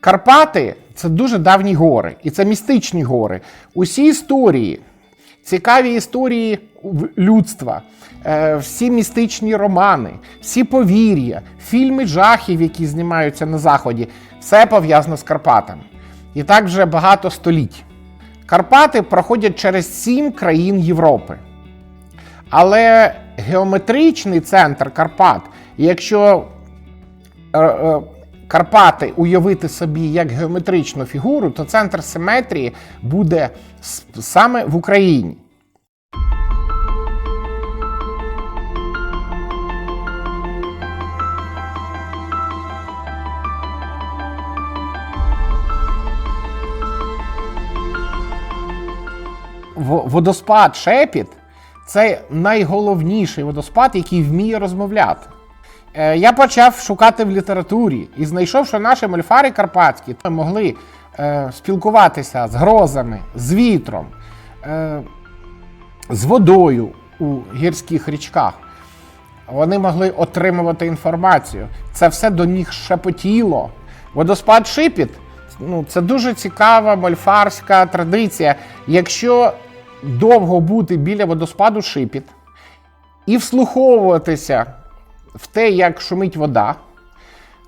Карпати це дуже давні гори, і це містичні гори. Усі історії, цікаві історії людства, е, всі містичні романи, всі повір'я, фільми жахів, які знімаються на Заході, все пов'язано з Карпатами. І так вже багато століть. Карпати проходять через сім країн Європи. Але геометричний центр Карпат, якщо е, е, Карпати уявити собі як геометричну фігуру, то центр симетрії буде саме в Україні. Водоспад Шепіт це найголовніший водоспад, який вміє розмовляти. Е, Я почав шукати в літературі і знайшов, що наші мольфари карпатські могли е, спілкуватися з грозами, з вітром, е, з водою у гірських річках. Вони могли отримувати інформацію. Це все до них шепотіло. Водоспад Шипіт ну, це дуже цікава мольфарська традиція. Якщо довго бути біля водоспаду Шипіт і вслуховуватися в те, як шумить вода,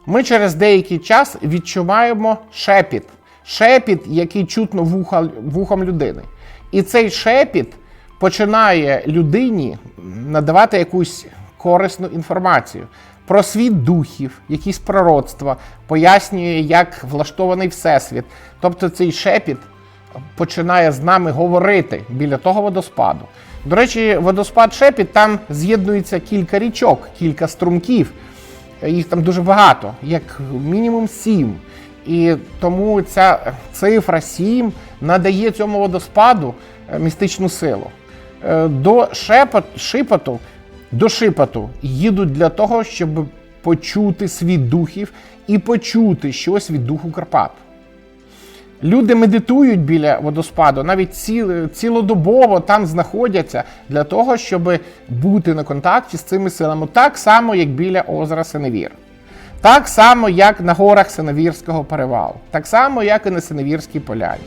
ми через деякий час відчуваємо шепіт. Шепіт, який чутно вуха, вухом людини. І цей шепіт починає людині надавати якусь корисну інформацію про світ духів, якісь пророцтва, пояснює, як влаштований всесвіт. Тобто цей шепіт починає з нами говорити біля того водоспаду. До речі, водоспад Шепіт там з'єднується кілька річок, кілька струмків. Їх там дуже багато, як мінімум сім. І тому ця цифра 7 надає цьому водоспаду е, містичну силу. Е, До шепот, шипоту, до шипоту їдуть для того, щоб почути світ духів і почути щось від духу Карпат. Люди медитують біля водоспаду, навіть ціл, цілодобово там знаходяться для того, щоб бути на контакті з цими силами, так само, як біля озера Сеневір. Так само, як на горах Сеневірського перевалу, так само, як і на Сеневірській поляні.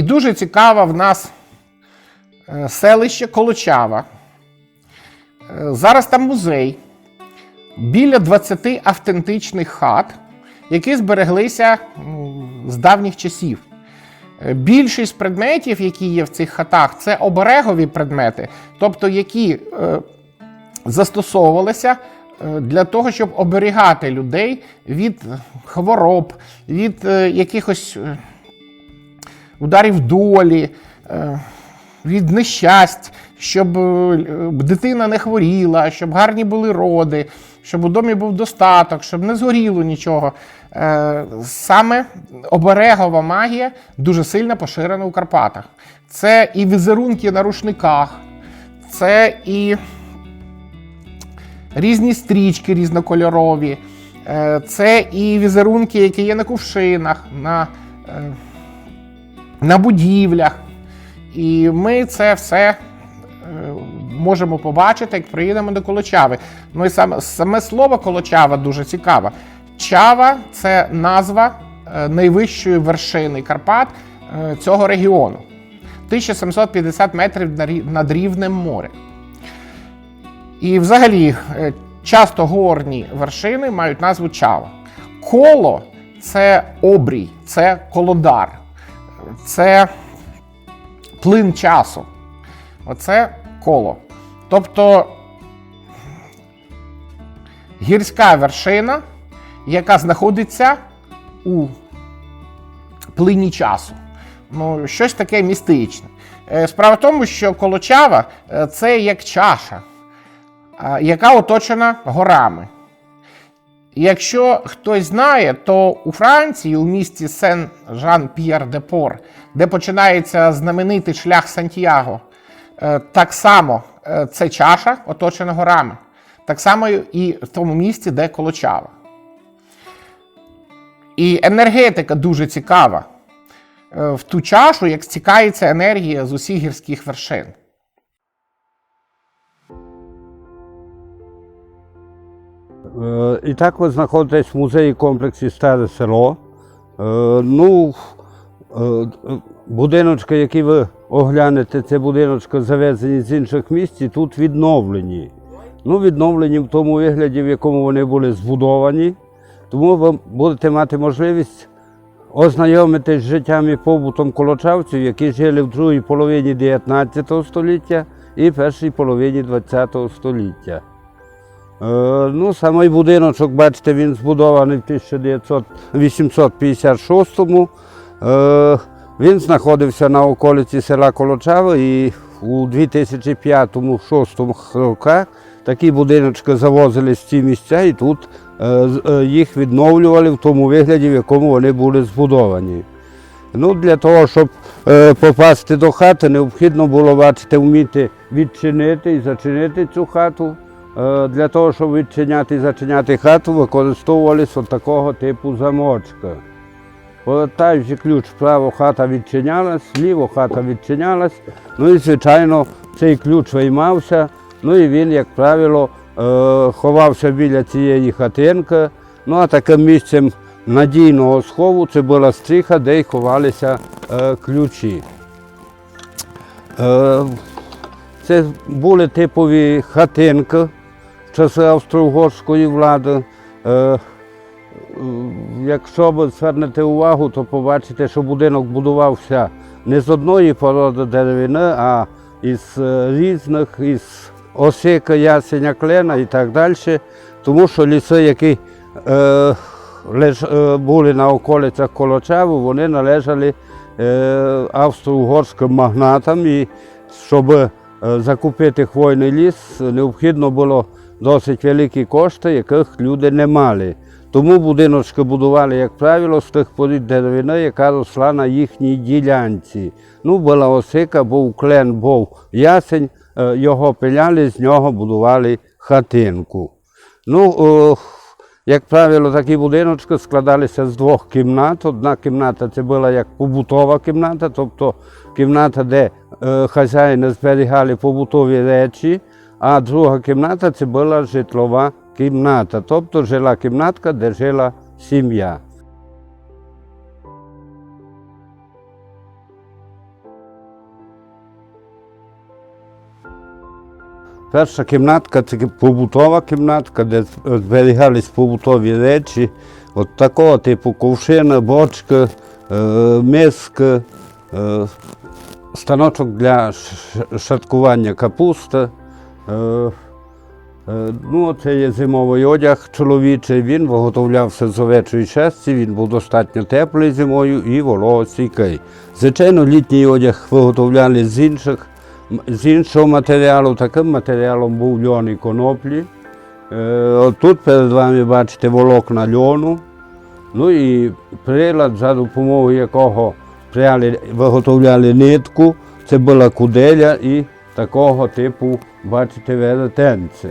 І дуже цікаво в нас е, селище Колочава. Е, Зараз там музей. Біля 20 автентичних хат, які збереглися з давніх часів. Е, Більшість предметів, які є в цих хатах, це оберегові предмети, тобто які застосовувалися для того, щоб оберігати людей від хвороб, від якихось ударів долі, е, від нещасть, щоб е, дитина не хворіла, щоб гарні були роди, щоб у домі був достаток, щоб не згоріло нічого. Е, Саме оберегова магія дуже сильно поширена у Карпатах. Це і візерунки на рушниках, це і різні стрічки різнокольорові, це і візерунки, які є на кувшинах, на на будівлях. І ми це все е, можемо побачити, як приїдемо до Колочави. Ну і саме, саме слово Колочава дуже цікаве. Чава це назва е, найвищої вершини Карпат е, цього регіону. 1750 метрів над рівнем моря. І взагалі часто горні вершини мають назву Чава. Коло це обрій, це колодар, це плин часу. Оце коло. Тобто гірська вершина, яка знаходиться у плині часу. Ну, щось таке містичне. Е, Справа в тому, що Колочава е, це як чаша, яка оточена горами. Якщо хтось знає, то у Франції, у місті Сен-Жан-П'єр-де-Пор, де починається знаменитий шлях Сантьяго, е, так само е, це чаша, оточена горами. Так само і в тому місці, де Колочава. І енергетика дуже цікава. Е, В ту чашу, як стікається енергія з усіх гірських вершин. І так ви знаходитесь в музеї комплексі Старе село. Е, Ну, е, е, будиночки, які ви оглянете, це будиночки завезені з інших місць і тут відновлені. Ну, відновлені в тому вигляді, в якому вони були збудовані. Тому ви будете мати можливість ознайомитись з життям і побутом колочавців, які жили в другій половині 19 століття і першій половині 20 століття. Е, Ну, самий будиночок, бачите, він збудований в 1856-му. Е, Він знаходився на околиці села Колочава і у 2005-2006 роках такі будиночки завозили з ці місця і тут е, їх відновлювали в тому вигляді, в якому вони були збудовані. Ну, для того, щоб попасти до хати, необхідно було, бачите, вміти відчинити і зачинити цю хату. Е, для того, щоб відчиняти і зачиняти хату, використовувалися такого типу замочка. Повертаючи ключ вправо, хата відчинялась, вліво хата відчинялась. Ну і, звичайно, цей ключ виймався. Ну і він, як правило, е, ховався біля цієї хатинки. Ну а таким місцем надійного схову це була стріха, де й ховалися е, ключі. Це були типові хатинки часи австро-угорської влади. Е, Якщо ви звернете увагу, то побачите, що будинок будувався не з одної породи деревини, а із е, різних, із осика, ясеня, клена і так далі. Тому що ліси, які е, леж, е, були на околицях Колочаву, вони належали е, австро-угорським магнатам. І щоб е, закупити хвойний ліс, необхідно було досить великі кошти, яких люди не мали. Тому будиночки будували, як правило, з тих порід деревини, яка росла на їхній ділянці. Ну, була осика, був клен, був ясень, е, його пиляли, з нього будували хатинку. Ну, як правило, такі будиночки складалися з двох кімнат. Одна кімната це була як побутова кімната, тобто кімната, де е, хазяїни зберігали побутові речі, а друга кімната це була житлова кімната, тобто жила кімнатка, де жила сім'я. Перша кімнатка це побутова кімнатка, де зберігались побутові речі, от такого типу ковшина, бочка, е, миска, е, станочок для шаткування капусти. Е, е, Ну, це є зимовий одяг чоловічий, він виготовлявся з овечої шерсті, він був достатньо теплий зимою і вологостійкий. Звичайно, літній одяг виготовляли з інших з іншого матеріалу. Таким матеріалом був льон і коноплі. Е, Тут перед вами бачите волокна льону. Ну і прилад, за допомогою якого пряли, виготовляли нитку. Це була куделя і такого типу, бачите, веретенце.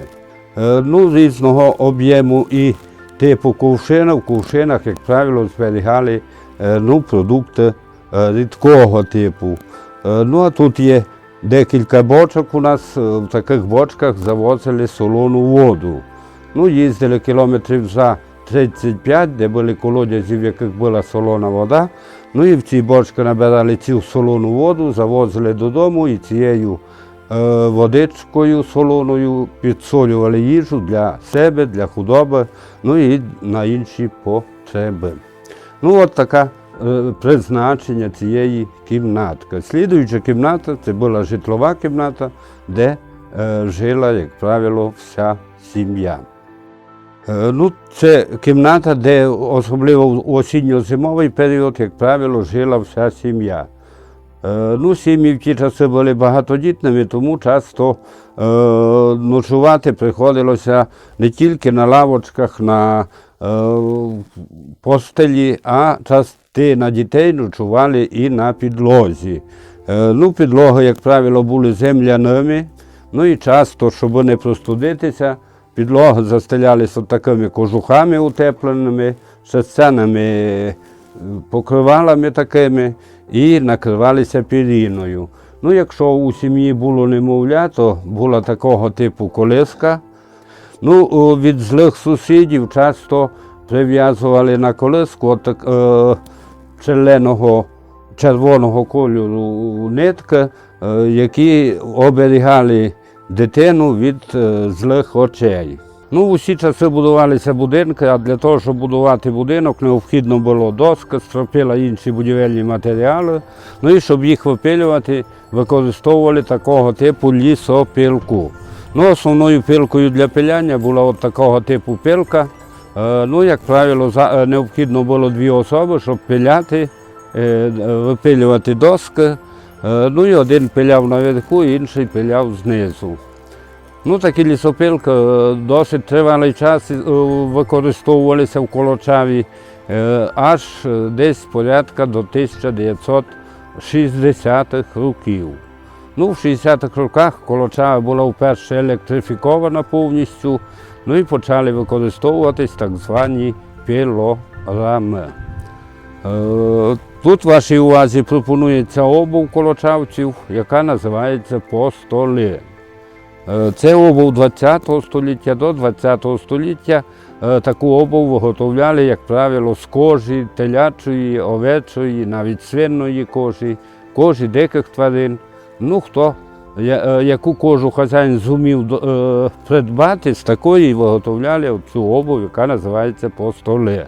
Е, Ну, різного об'єму і типу кувшина. В кувшинах, як правило, зберігали е, ну, продукти е, рідкого типу. Е, Ну, а тут є декілька бочок у нас. В таких бочках завозили солону воду. Ну, їздили кілометрів за 35, де були колодязі, в яких була солона вода. Ну і в ці бочки набирали цю солону воду, завозили додому і цією водичкою солоною підсолювали їжу для себе, для худоби, ну і на інші потреби. Ну, от таке е, призначення цієї кімнатки. Слідуюча кімната це була житлова кімната, де е, жила, як правило, вся сім'я. Е, Ну, це кімната, де особливо в осінньо-зимовий період, як правило, жила вся сім'я. Е, Ну, сім'ї в ті часи були багатодітними, тому часто е, ночувати приходилося не тільки на лавочках, на постелі, а частина дітей ночували і на підлозі. Е, Ну, підлоги, як правило, були земляними. Ну і часто, щоб не простудитися, підлоги застелялися такими кожухами утепленими, шестяними е, покривалами такими і накривалися піріною. Ну, якщо у сім'ї було немовля, то була такого типу колиска. Ну, від злих сусідів часто прив'язували на колиску от, е, черленого, червоного кольору нитки, е, які оберігали дитину від е, злих очей. Ну, у всі часи будувалися будинки, а для того, щоб будувати будинок, необхідно було доска, стропила інші будівельні матеріали. Ну і щоб їх випилювати, використовували такого типу лісопилку. Ну, основною пилкою для пиляння була от такого типу пилка. Е, Ну, як правило, е, необхідно було дві особи, щоб пиляти, е, випилювати доски. Ну і один пиляв наверху, інший пиляв знизу. Ну, такі лісопилки е, досить тривалий час е, використовувалися в Колочаві е, аж десь порядка до 1960-х років. Ну, в 60-х роках Колочава була вперше електрифікована повністю, ну і почали використовуватись так звані пілорами. Тут вашій увазі пропонується обув колочавців, яка називається постоли. Е, Це обув 20 століття до 20 століття. е, Таку обув виготовляли, як правило, з кожі, телячої, овечої, навіть свинної кожі, кожі диких тварин. Ну, хто е, яку кожу хазяїн зумів придбати, з такої виготовляли цю обув, яка називається постоли.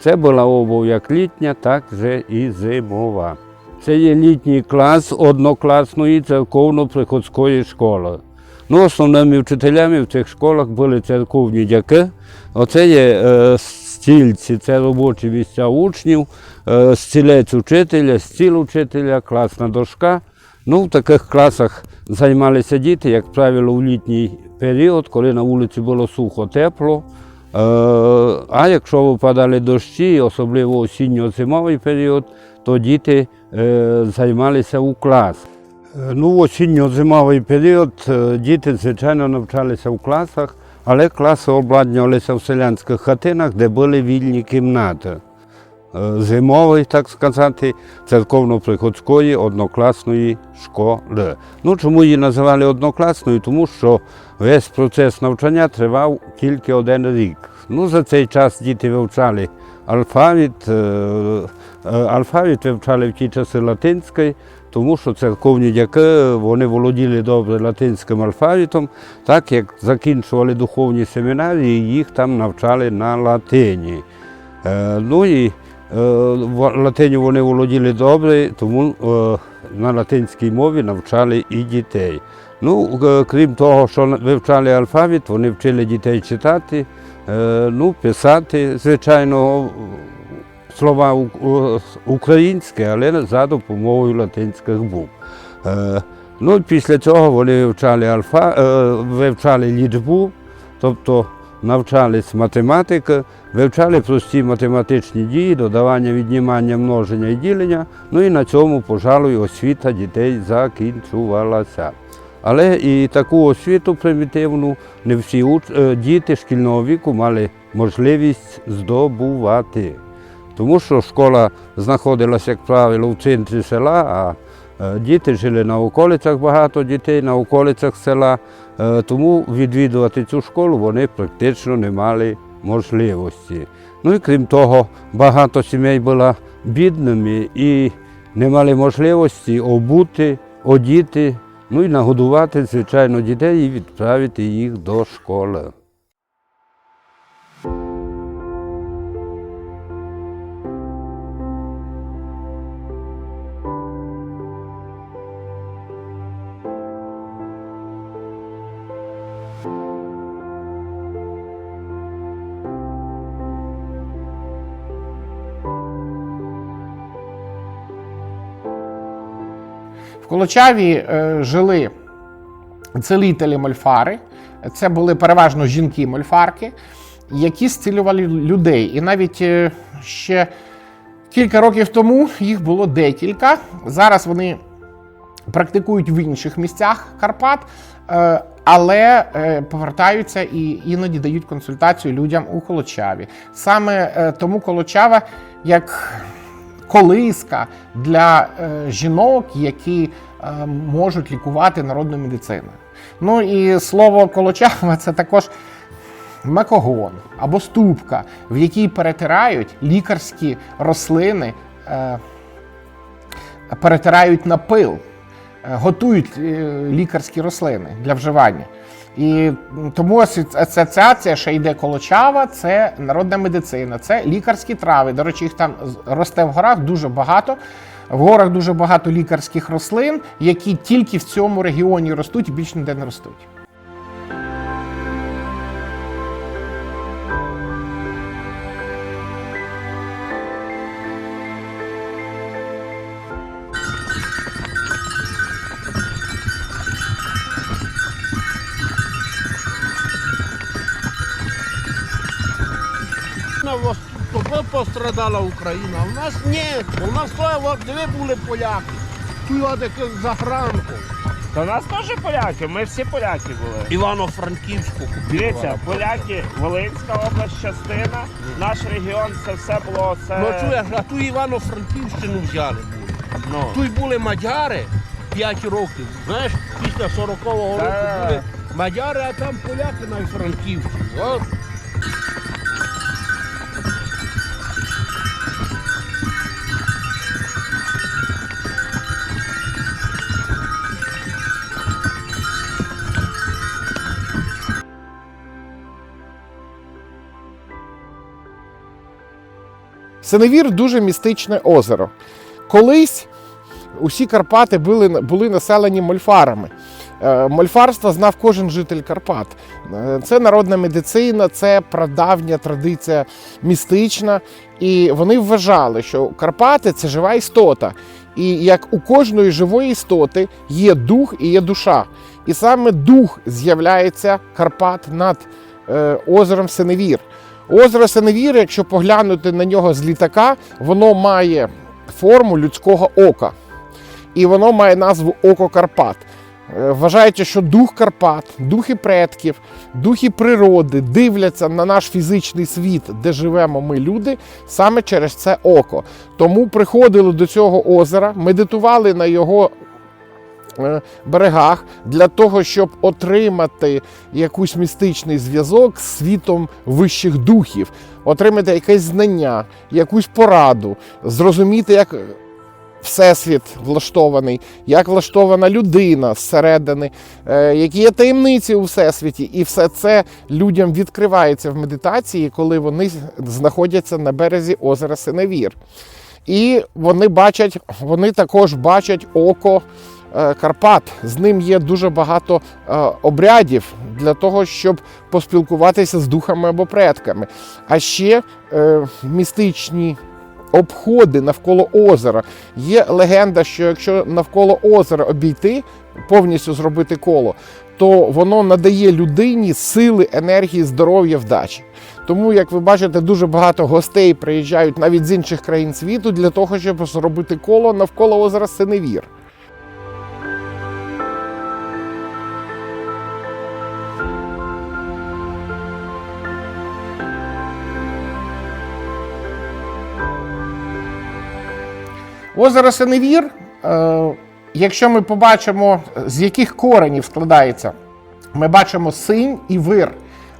Це була обув як літня, так же і зимова. Це є літній клас однокласної церковно-приходської школи. Ну, основними вчителями в цих школах були церковні дяки. Оце є е, стільці, це робочі місця учнів, е, стілець учителя, стіл учителя, класна дошка. Ну, в таких класах займалися діти, як правило, у літній період, коли на вулиці було сухо, тепло. Е, А якщо випадали дощі, особливо осінньо-зимовий період, то діти е, займалися у клас. Е, Ну, осінньо-зимовий період е, діти, звичайно, навчалися в класах, але класи обладнювалися в селянських хатинах, де були вільні кімнати. Е, Зимовий, так сказати, церковно-приходської однокласної школи. Ну, чому її називали однокласною? Тому що весь процес навчання тривав тільки один рік. Ну, за цей час діти вивчали алфавіт, алфавіт вивчали в ті часи латинський, тому що церковні дяки вони володіли добре латинським алфавітом, так як закінчували духовні семінарії, їх там навчали на латині. Е, Ну і е, латині вони володіли добре, тому е, на латинській мові навчали і дітей. Ну, крім того, що вивчали алфавіт, вони вчили дітей читати, ну, писати, звичайно, слова у- у- українські, але за допомогою латинських букв. Е, Ну, після цього вони вивчали, альфа, е, вивчали лічбу, тобто навчались математики, вивчали прості математичні дії, додавання, віднімання, множення і ділення. Ну і на цьому, пожалуй, освіта дітей закінчувалася. Але і таку освіту примітивну не всі е, діти шкільного віку мали можливість здобувати. Тому що школа знаходилася, як правило, в центрі села, а е, діти жили на околицях, багато дітей на околицях села. Е, Тому відвідувати цю школу вони практично не мали можливості. Ну і крім того, багато сімей було бідними і не мали можливості обути, одіти, ну і нагодувати, звичайно, дітей і відправити їх до школи. В Колочаві е, жили целителі мольфари. Це були переважно жінки-мольфарки. які зцілювали людей. І навіть е, ще кілька років тому їх було декілька. Зараз вони практикують в інших місцях Карпат, е, але повертаються і іноді дають консультацію людям у Колочаві. Саме тому Колочава як колиска для жінок, які можуть лікувати народною медициною. Ну і слово Колочава це також макогон або ступка, в якій перетирають лікарські рослини, е, перетирають на пил, е, готують е, лікарські рослини для вживання. І тому асоціація ще йде колочава, це народна медицина, це лікарські трави. До речі, їх там росте в горах дуже багато. В горах дуже багато лікарських рослин, які тільки в цьому регіоні ростуть і більш ніде не ростуть. Україна, в нас ні. У нас то, диви були поляки. Тут за гранком. Та у нас теж поляки, ми всі поляки були. Івано-Франківську Дивіться, поляки, Волинська область, частина, наш регіон, це все було це. Ну чуєш, а ту Івано-Франківщину взяли ну, Тут були мадяри 5 років. Знаєш, після 40-го року були мадяри, а там поляки на Франківщині. Синевір дуже містичне озеро. Колись усі Карпати були, були населені мольфарами. Е, Мольфарство знав кожен житель Карпат. Е, Це народна медицина, це прадавня традиція містична. І вони вважали, що Карпати це жива істота. І як у кожної живої істоти є дух і є душа. І саме дух з'являється Карпат над е, озером Синевір. Озеро Синевір, якщо поглянути на нього з літака, воно має форму людського ока. І воно має назву Око Карпат. Е, Вважається, що дух Карпат, духи предків, духи природи дивляться на наш фізичний світ, де живемо ми люди, саме через це око. Тому приходили до цього озера, медитували на його берегах для того, щоб отримати якийсь містичний зв'язок з світом вищих духів, отримати якесь знання, якусь пораду, зрозуміти, як всесвіт влаштований, як влаштована людина зсередини, е, які є таємниці у всесвіті, і все це людям відкривається в медитації, коли вони знаходяться на березі озера Синевір. І вони бачать, вони також бачать око е, Карпат. З ним є дуже багато е, обрядів для того, щоб поспілкуватися з духами або предками. А ще е, містичні обходи навколо озера. Є легенда, що якщо навколо озера обійти, повністю зробити коло, то воно надає людині сили, енергії, здоров'я, вдачі. Тому, як ви бачите, дуже багато гостей приїжджають навіть з інших країн світу для того, щоб зробити коло навколо озера Синевір. Озеро Синевір, е, якщо ми побачимо, з яких коренів складається, ми бачимо синь і вир.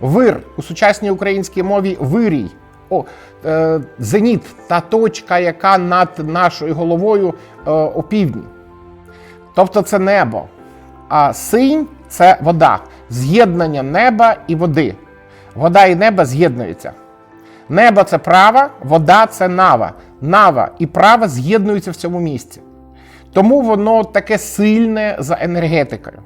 Вир у сучасній українській мові вирій. О, е, зеніт, та точка, яка над нашою головою е, опівдні. Тобто це небо. А синь це вода, з'єднання неба і води. Вода і небо з'єднуються. Небо це права, вода це нава. Нава і права з'єднуються в цьому місці. Тому воно таке сильне за енергетикою.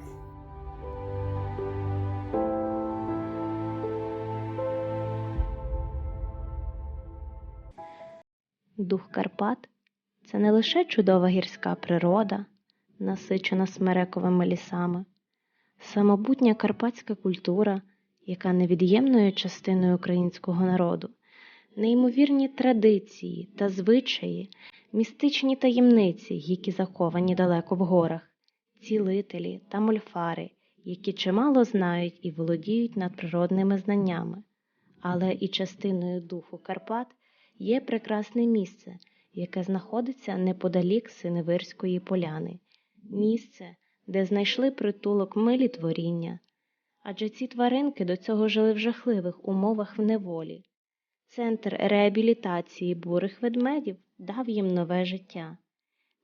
Дух Карпат це не лише чудова гірська природа, насичена смерековими лісами, самобутня карпатська культура яка невід'ємною частиною українського народу, неймовірні традиції та звичаї, містичні таємниці, які заховані далеко в горах, цілителі та мольфари, які чимало знають і володіють надприродними знаннями. Але і частиною духу Карпат є прекрасне місце, яке знаходиться неподалік Синевирської поляни, місце, де знайшли притулок милі творіння. Адже ці тваринки до цього жили в жахливих умовах в неволі. Центр реабілітації бурих ведмедів дав їм нове життя.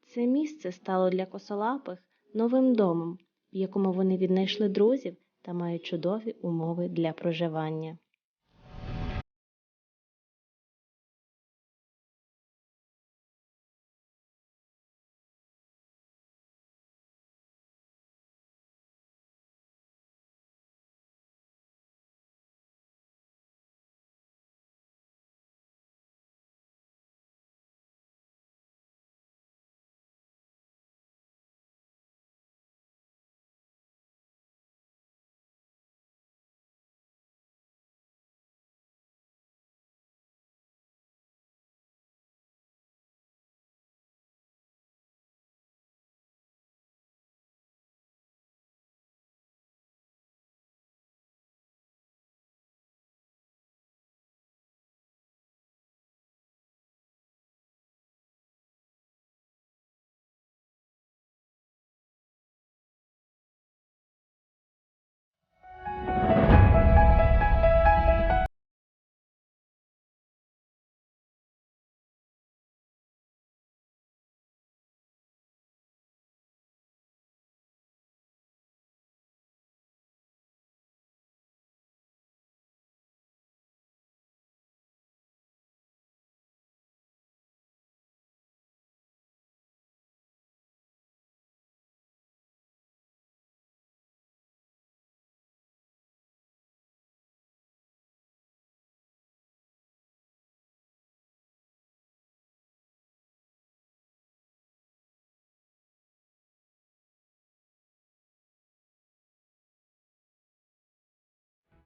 Це місце стало для косолапих новим домом, в якому вони віднайшли друзів та мають чудові умови для проживання.